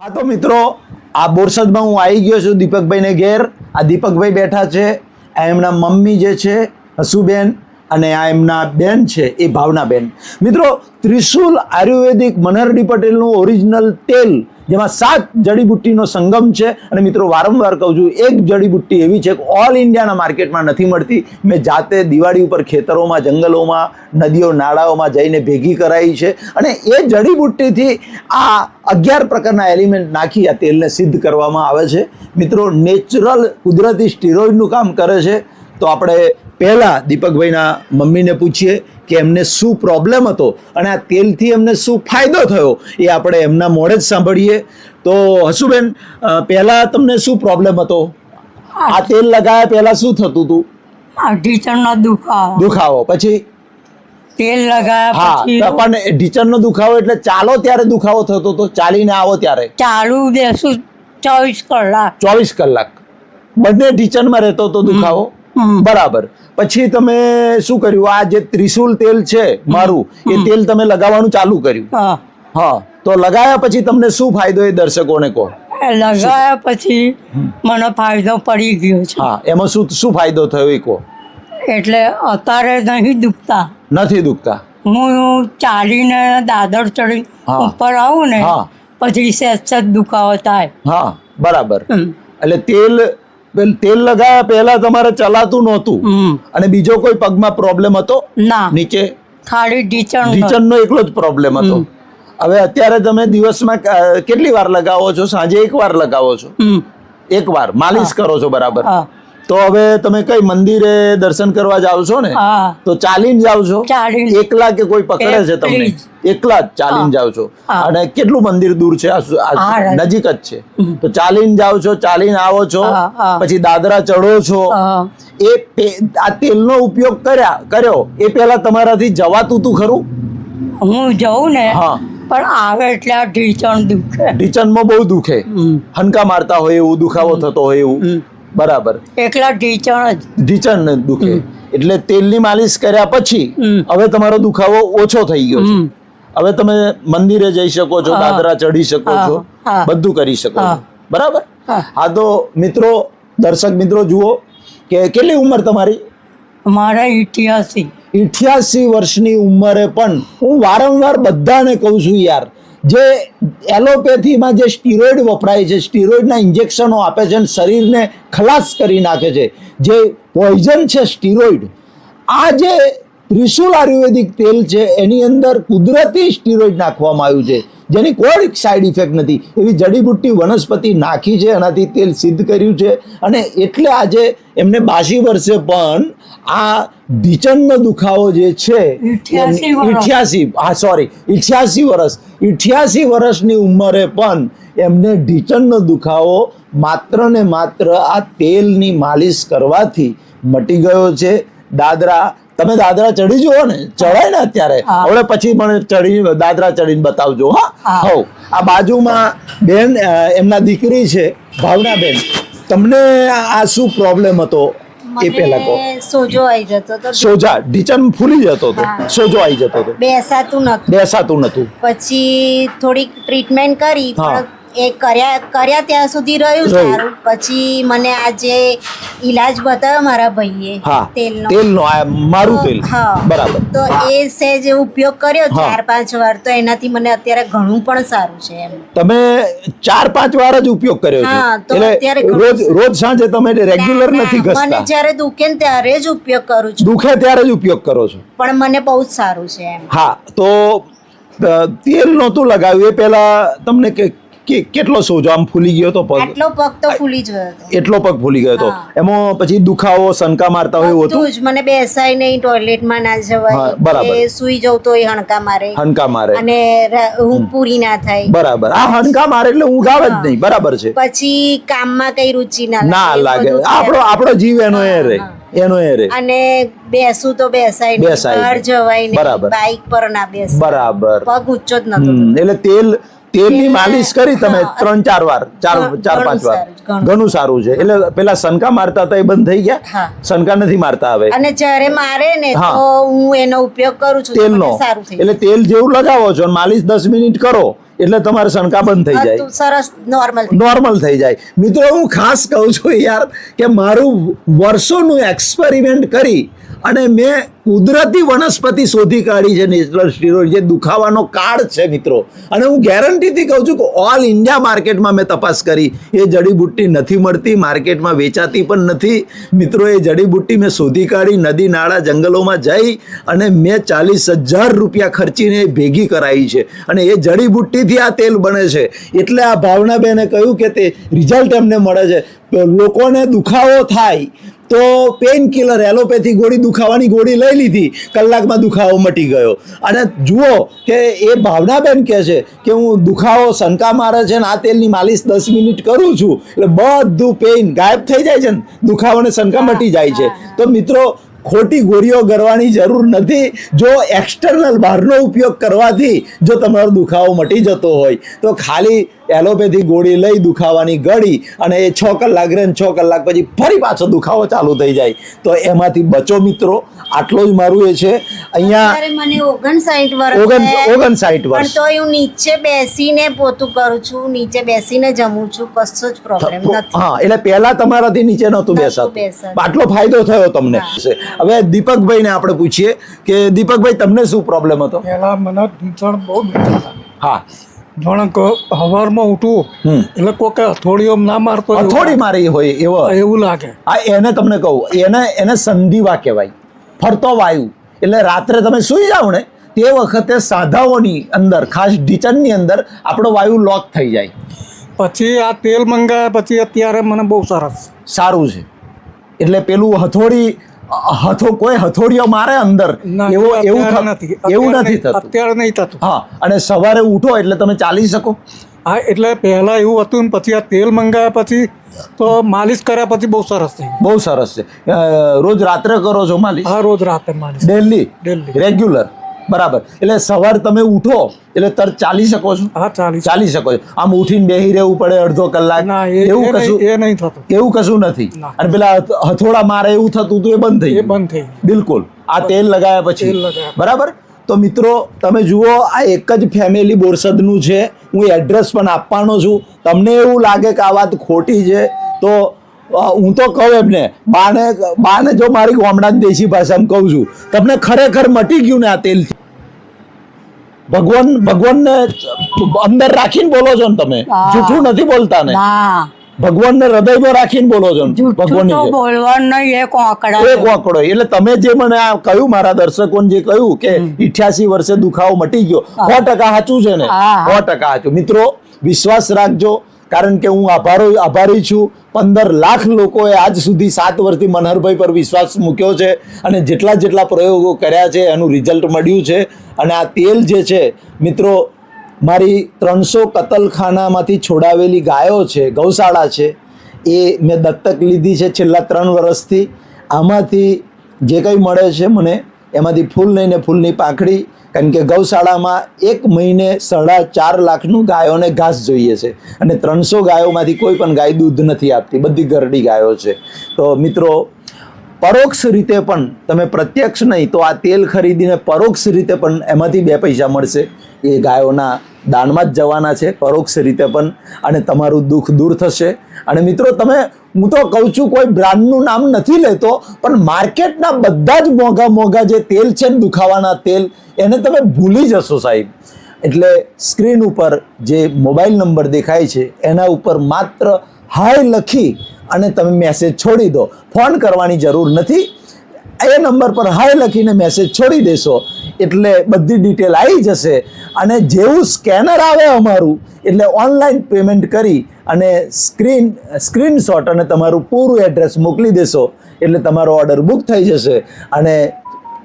હા તો મિત્રો, આ બોરસદમાં હું આવી ગયો છું દીપકભાઈને ઘેર. આ દીપકભાઈ બેઠા છે. એમના મમ્મી જે છે, હસુબેન અને આ એમના બેન છે, એ ભાવનાબેન મિત્રો, ત્રિશુલ આયુર્વેદિક મનહરડી પટેલનું ઓરિજિનલ તેલ, જેમાં સાત જડીબુટ્ટીનો સંગમ છે. અને મિત્રો, વારંવાર કહું છું, એક જડીબુટ્ટી એવી છે કે ઓલ ઇન્ડિયાના માર્કેટમાં નથી મળતી. મેં જાતે દિવાળી ઉપર ખેતરોમાં, જંગલોમાં, નદીઓ, નાળાઓમાં જઈને ભેગી કરાવી છે. અને એ જડીબુટ્ટીથી આ અગિયાર પ્રકારના એલિમેન્ટ નાખી આ તેલને સિદ્ધ કરવામાં આવે છે. મિત્રો, નેચરલ કુદરતી સ્ટીરોઇડનું કામ કરે છે. તો આપણે પહેલાં દીપકભાઈના મમ્મીને પૂછીએ કે એમને શું પ્રોબ્લેમ હતો અને આ તેલથી એમને શું ફાયદો થયો એ આપણે એમના મોડે જ સાંભળીએ. તો હસુબેન પહેલાં તમને શું પ્રોબ્લેમ હતો? આ તેલ લગાવ્યા પહેલાં શું થતું હતું? ઢીચણનો દુખાવો. દુખાવો. પછી? તેલ લગાવ્યા પછી પણ ઢીચણનો દુખાવો એટલે ચાલો ત્યારે દુખાવો થતો હતો ચાલીને આવો ત્યારે? ચાલુ બેસું ચોવીસ કલાક. ચોવીસ કલાક. બંને ઢીચણમાં રહેતો હતો દુખાવો? બરાબર. પછી તમે શું કર્યું? આ જે ત્રિશુલ તેલ છે મારું એ તેલ તમે લગાવવાનું ચાલુ કર્યું. હા. હા તો લગાવ્યા પછી તમને શું ફાયદો એ દર્શકોને કહો? લગાવ્યા પછી મને ફાયદો પડી ગયો છે. હા એમાં શું શું ફાયદો થયો એ કહો? એટલે અત્યારે નહીં દુખતા. નથી દુખતા? હું ચાલીને દાદર ચડી. ઉપર આવું ને હા. પછી સહેજ દુખાવો થાય. હા બરાબર. એટલે તેલ તેલ લગાવ્યા પહેલા તમારે ચલાતું નહોતું. અને બીજો કોઈ પગમાં પ્રોબ્લેમ હતો? ના. નીચે? ખાલી ઢીચણ ઢીચણનો એકલો જ પ્રોબ્લેમ હતો. હવે અત્યારે તમે દિવસમાં કેટલી વાર લગાવો છો? સાંજે એક વાર લગાવો છો? એક વાર. માલિશ કરો છો બરાબર. તો હવે તમે કઈ મંદિરે દર્શન કરવા જાવ છો ને તો ચાલીને જાવ છો? એકલા કે કોઈ પકડે છે તમને? એકલા જ. ચાલીને જાવ છો. અને કેટલું મંદિર દૂર છે? નજીક જ છે. તો ચાલીને જાવ છો ચાલીને આવો છો. પછી દાદરા ચડો છો. એ આ તેલનો ઉપયોગ કર્યા કર્યો. એ પહેલા તમારાથી જવાતું તું ખરું? હું જઉં ને હા. પણ આવે એટલે આ ઢીચણ દુખે. ઢીચણમાં બહુ દુખે. હનકા મારતા હોય એવું દુખાવો થતો હોય એવું. બરાબર. એકલા ઢીચણ જ. ઢીચણ દુખે. એટલે તેલની માલિશ કર્યા પછી હવે તમારો દુખાવો ઓછો થઈ ગયો છે. હવે તમે મંદિરે જઈ શકો છો દાદરા ચડી શકો છો બધું કરી શકો છો. બરાબર? હા. હા તો મિત્રો દર્શક મિત્રો જુઓ કે કેટલી ઉંમર તમારી? મારા ઇઠ્યાસી. ઇઠ્યાસી વર્ષની ઉંમરે પણ હું વારંવાર બધાને કહું છું યાર જે એલોપેથીમાં જે સ્ટીરોઇડ વપરાય છે, સ્ટીરોઇડના ઇન્જેક્શનો આપે છે અને શરીરને ખલાસ કરી નાખે છે. જે પોઈઝન છે સ્ટીરોઇડ, આ જે ત્રિશુલ આયુર્વેદિક તેલ છે, એની અંદર કુદરતી સ્ટીરોઇડ નાખવામાં આવ્યું છે. જેની કોઈ સાઈડ ઇફેક્ટ નથી. એવી જડીબુટ્ટી વનસ્પતિ નાખી છે એનાથી તેલ સિદ્ધ કર્યું છે. અને એટલે આજે એમને બાસી વર્ષે પણ આ ઢીચણનો દુખાવો જે છે ઇઠ્યાસી હા સોરી ઇઠ્યાસી વર્ષ. ઇઠ્યાસી વર્ષની ઉંમરે પણ એમને ઢીચણનો દુખાવો માત્ર ને માત્ર આ તેલની માલિશ કરવાથી મટી ગયો છે. દાદરા તમે દાદરા ચડી જુઓ ને ચડાય ને અત્યારે. હવે પછી મને ચડી દાદરા ચડીને બતાવજો હા? હા. હવ. આ બાજુમાં બેન એમના દીકરી છે ભાવના બેન. તમને આ શું પ્રોબ્લેમ હતો? એ પહેલા કહો. સોજો આવી જતો તો. સોજા ઢીચણ ફૂલી જતો હતો સોજો આવી જતો હતો બેસાતું નતું. બેસાતું નતું. પછી થોડીક ટ્રીટમેન્ટ કરી પણ એ કર્યા કર્યા ત્યાં સુધી રહ્યું. સારું. પછી મને આજે ઈલાજ બતાવ્યો મારા ભાઈએ હા તેલનો. તેલનો આ મારું તેલ. હા. બરાબર. તો એ સહેજ ઉપયોગ કર્યો ચાર પાંચ વાર. તો એનાથી મને અત્યારે ઘણું પણ સારું છે એમ. તમે ચાર પાંચ વાર જ ઉપયોગ કર્યો હા, છે તો અત્યારે રોજ રોજ સાંજે તમે રેગ્યુલર નથી ઘસતા. મને જ્યારે દુખે ને ત્યારે જ ઉપયોગ કરું છું. દુખે ત્યારે જ ઉપયોગ કરો છો. પણ મને બહુ જ સારું છે એમ. હા તો તેલ નહોતું લગાવ્યું. એ પહેલા તમને કે કે- કેટલો સોજો? આમ ફૂલી ગયો તો પગ? એટલો પગ તો ફૂલી ગયો હતો. એટલો પગ ફૂલી ગયો હતો. એમાં પછી દુખાવો સનકા મારતા હોય એવું હતું? જ. મને બેસાય નહીં ટોયલેટમાં ના જવાય. બરાબર. સુઈ જવું તો હણકા મારે. હણકા મારે. અને હું પૂરી ના થાય. બરાબર. આ હણકા મારે એટલે હું ગાવ જ નહીં. બરાબર છે. પછી કામમાં કઈ રુચિ ના ના લાગે આપણો આપણો જીવ એનો એ રે. એનો એ રે. અને બેસું તો બેસાય નહીં. બહાર જવાય નહીં. બરાબર. બાઇક પર ના બેસ. બરાબર. પગ ઊંચો જ નતો એટલે તેલ તેલની માલિશ કરી તમે ત્રણ ચાર વાર ચાર ચાર પાંચ વાર. ઘણું. સારું છે. એટલે પેલા સનકા મારતા હતા એ બંધ થઈ ગયા. સનકા નથી મારતા હવે. અને જ્યારે મારે ને હા. તો હું. એનો ઉપયોગ કરું છું તેલનો. એટલે તેલ જેવું લગાવો છો અને માલિશ દસ મિનિટ કરો. એટલે તમારે શંકા બંધ થઈ જાય. સરસ નોર્મલ નોર્મલ થઈ જાય. મિત્રો હું ખાસ કહું છું યાર કે મારું વર્ષોનું એક્સપેરિમેન્ટ કરી અને મેં કુદરતી વનસ્પતિ શોધી કાઢી છે નેચરલ સ્ટીરોઇડ જે દુખાવાનો કાળ છે મિત્રો. અને હું ગેરંટીથી કહું છું કે ઓલ ઇન્ડિયા માર્કેટમાં મેં તપાસ કરી. એ જડીબુટ્ટી નથી મળતી માર્કેટમાં વેચાતી પણ નથી. મિત્રો એ જડીબુટ્ટી મેં શોધી કાઢી નદી નાળા જંગલોમાં જઈ અને મેં ચાલીસ હજાર રૂપિયા ખર્ચીને ભેગી કરાવી છે. અને એ જડીબુટ્ટીથી આ તેલ બને છે. એટલે આ ભાવનાબેને કહ્યું કે તે રિઝલ્ટ એમને મળે છે. લોકોને દુખાવો થાય તો પેઇન કિલર એલોપેથી ગોળી દુખાવાની ગોળી લઈ લીધી. કલાકમાં દુખાવો મટી ગયો. અને જુઓ કે એ ભાવનાબેન કહે છે કે હું દુખાવો શંકા મારે છે ને આ તેલની માલિશ દસ મિનિટ કરું છું. એટલે બધું પેઇન ગાયબ થઈ જાય છે ને. દુખાવાને શંકા મટી જાય છે. તો મિત્રો ખોટી ગોળીઓ કરવાની જરૂર નથી. જો એક્સટર્નલ બહારનો ઉપયોગ કરવાથી જો તમારો દુખાવો મટી જતો હોય, તો ખાલી એલોપેથી ગોળી લઈ દુખાવાની ગળી અને એ છ કલાક રહે છ કલાક પછી ફરી પાછો દુખાવો ચાલુ થઈ જાય. તો એમાંથી બચો મિત્રો આટલો જ મારું એ છે. અહીંયા મને ઓગણસાઠ વર્ષ ઓગણ સાઈઠ ઓગણસાઠ વર્ષ. તો હું નીચે બેસીને પોતું કરું છું નીચે બેસીને જમું છું કશો જ પ્રોબ્લેમ નથી. હા એટલે પહેલા તમારાથી નીચે નહોતું બેસાતું. આટલો ફાયદો થયો તમને. હવે દીપકભાઈને આપણે પૂછીએ કે દીપકભાઈ તમને શું પ્રોબ્લેમ હતો? પહેલા મને ઘૂંટણ બહુ હા. જાણે કે સવારમાં ઉઠવું એટલે કોઈ હથોડીઓ ના મારતો અથોડી હથોડી મારી હોય એવો. એવું લાગે. આ એને તમને કહું એને એને સંધિવા કહેવાય. ફરતો વાયુ. એટલે રાત્રે તમે સૂઈ જાઓ ને તે વખતે સાધાઓની અંદર ખાસ ઢીચણની અંદર આપણો વાયુ લોક થઈ જાય. પછી આ તેલ મંગાવ્યા પછી અત્યારે મને બહુ સરસ. સારું છે. એટલે પેલું હથોડી હથો કોઈ હથોડીઓ મારે અંદર. એવું એવું નથી. એવું નથી થતું. અત્યારે નહીં થતું. હા અને સવારે ઉઠો એટલે તમે ચાલી શકો. હા એટલે પહેલા એવું હતું ને પછી આ તેલ મંગાવ્યા પછી તો માલિશ કર્યા પછી બહુ સરસ થઈ બહુ સરસ છે. રોજ રાત્રે કરો છો માલિશ? હા રોજ રાત્રે માલિશ. ડેલી? ડેલી. રેગ્યુલર? બરાબર. એટલે સવાર તમે ઉઠો એટલે તર ચાલી શકો છો. હા ચાલી શકો. છો. આમ ઉઠીને બેહી રહેવું પડે અડધો કલાક. એવું કશું એ નહીં થતું. એવું કશું નથી. અને પેલા હથોડા મારે એવું થતું હતું એ બંધ થઈ બંધ થઈ બિલકુલ. આ તેલ લગાવ્યા પછી. બરાબર? તો મિત્રો તમે જુઓ આ એક જ ફેમિલી બોરસદનું છે. હું એડ્રેસ પણ આપવાનો છું. તમને એવું લાગે કે આ વાત ખોટી છે તો હું તો કહું એમને બાને બાને જો મારી ગામડાની દેશી ભાષામાં કહું છું તમને ખરેખર મટી ગયું ને આ તેલથી? ભગવાન ભગવાનને અંદર રાખીને બોલો છો ને તમે. જૂઠું નથી બોલતા ને. ના ભગવાનને હૃદયમાં રાખીને બોલો છો ને. જૂઠું ભગવાનની તો જેમ. બોલવાનું નહીં એક આંકડા વાંકડો. એટલે તમે જે મને આ કહ્યું મારા દર્શકોને જે કહ્યું કે ઇઠ્યાસી વર્ષે દુખાવો મટી ગયો. સો ટકા સાચું છે ને. સો ટકા સાચું. મિત્રો વિશ્વાસ રાખજો. કારણ કે હું આભારો આભારી છું. પંદર લાખ લોકોએ આજ સુધી સાત વર્ષથી મનહરભાઈ પર વિશ્વાસ મૂક્યો છે અને જેટલા જેટલા પ્રયોગો કર્યા છે, એનું રિઝલ્ટ મળ્યું છે. અને આ તેલ જે છે, મિત્રો, મારી ત્રણસો કતલખાનામાંથી છોડાવેલી ગાયો છે, ગૌશાળા છે, એ મેં દત્તક લીધી છે છેલ્લા ત્રણ વર્ષથી. આમાંથી જે કંઈ મળે છે મને એમાંથી ફૂલ લઈને ફૂલની પાંખડી, કારણ કે ગૌશાળામાં એક મહિને સાડા ચાર લાખનું ગાયોને ઘાસ જોઈએ છે. અને ત્રણસો ગાયોમાંથી કોઈ પણ ગાય દૂધ નથી આપતી, બધી ગરડી ગાયો છે. તો મિત્રો, પરોક્ષ રીતે પણ તમે પ્રત્યક્ષ નહીં, તો આ તેલ ખરીદીને પરોક્ષ રીતે પણ એમાંથી બે પૈસા મળશે. એ ગાયોના દાનમાં જ જવાના છે, પરોક્ષ રીતે પણ, અને તમારું દુઃખ દૂર થશે. અને મિત્રો તમે, હું તો કહું છું, કોઈ બ્રાન્ડનું નામ નથી લેતો, પણ માર્કેટના બધા જ મોંઘા મોંઘા જે તેલ છે ને દુખાવાના તેલ, એને તમે ભૂલી જશો સાહેબ. એટલે સ્ક્રીન ઉપર જે મોબાઈલ નંબર દેખાય છે, એના ઉપર માત્ર હાય લખી અને તમે મેસેજ છોડી દો. ફોન કરવાની જરૂર નથી. એ નંબર પર હાય લખીને મેસેજ છોડી દેશો. એટલે બધી ડિટેલ આવી જશે. અને જેવું સ્કેનર આવે અમારું, એટલે ઓનલાઈન પેમેન્ટ કરી અને સ્ક્રીન સ્ક્રીનશોટ અને તમારું પૂરું એડ્રેસ મોકલી દેશો, એટલે તમારો ઓર્ડર બુક થઈ જશે. અને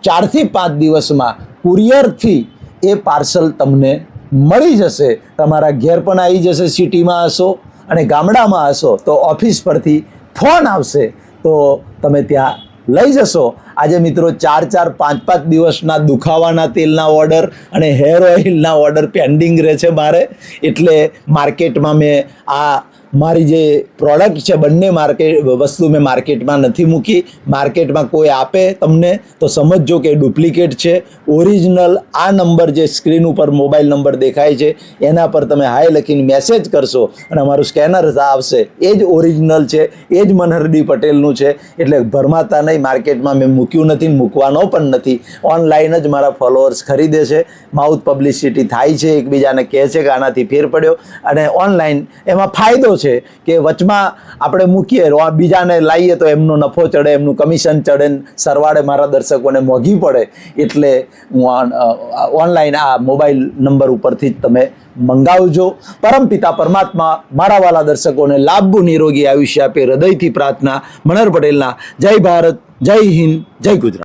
ચારથી પાંચ દિવસમાં કુરિયરથી એ પાર્સલ તમને મળી જશે. તમારા ઘેર પણ આવી જશે સિટીમાં હશો અને ગામડામાં હશો, તો ઓફિસ પરથી ફોન આવશે. તો તમે ત્યાં લઈ જશો આજે મિત્રો ચાર ચાર, પાંચ પાંચ દિવસના દુખાવાના તેલના ઓર્ડર અને હેર ઓઇલના ઓર્ડર પેન્ડિંગ રહે છે મારે. એટલે માર્કેટમાં મેં આ મારી જે પ્રોડક્ટ છે, બંને માર્કેટ વસ્તુ મેં માર્કેટમાં નથી મૂકી. માર્કેટમાં કોઈ આપે તમને, તો સમજજો કે ડુપ્લિકેટ છે. ઓરિજિનલ આ નંબર જે સ્ક્રીન ઉપર મોબાઈલ નંબર દેખાય છે, એના પર તમે હાય લખીને મેસેજ કરશો અને અમારું સ્કેનર આવશે. એ જ ઓરિજિનલ છે, એ જ મનહરડી પટેલનું છે. એટલે ભરમાતા નહીં માર્કેટમાં મેં મૂક્યું નથી મૂકવાનો પણ નથી. ઓનલાઈન જ મારા ફોલોઅર્સ ખરીદે છે. માઉથ પબ્લિસિટી થાય છે, એકબીજાને કહે છે કે આનાથી ફેર પડ્યો. અને ઓનલાઈન એમાં ફાયદો છે. કે વચમાં આપણે મૂકીએ બીજાને લાવીએ તો એમનો નફો ચડે, એમનું કમિશન ચડે, સરવાળે મારા દર્શકોને મોંઘી પડે. એટલે હું ઓન- ઓનલાઈન આ મોબાઈલ નંબર ઉપરથી જ તમે મંગાવજો. પરમપિતા પરમાત્મા, મારા વાલા દર્શકોને લાભ નિરોગી આયુષ્ય આપે, હૃદયથી પ્રાર્થના, મનર પટેલના, જય ભારત, જય હિન્દ, જય ગુજરાત.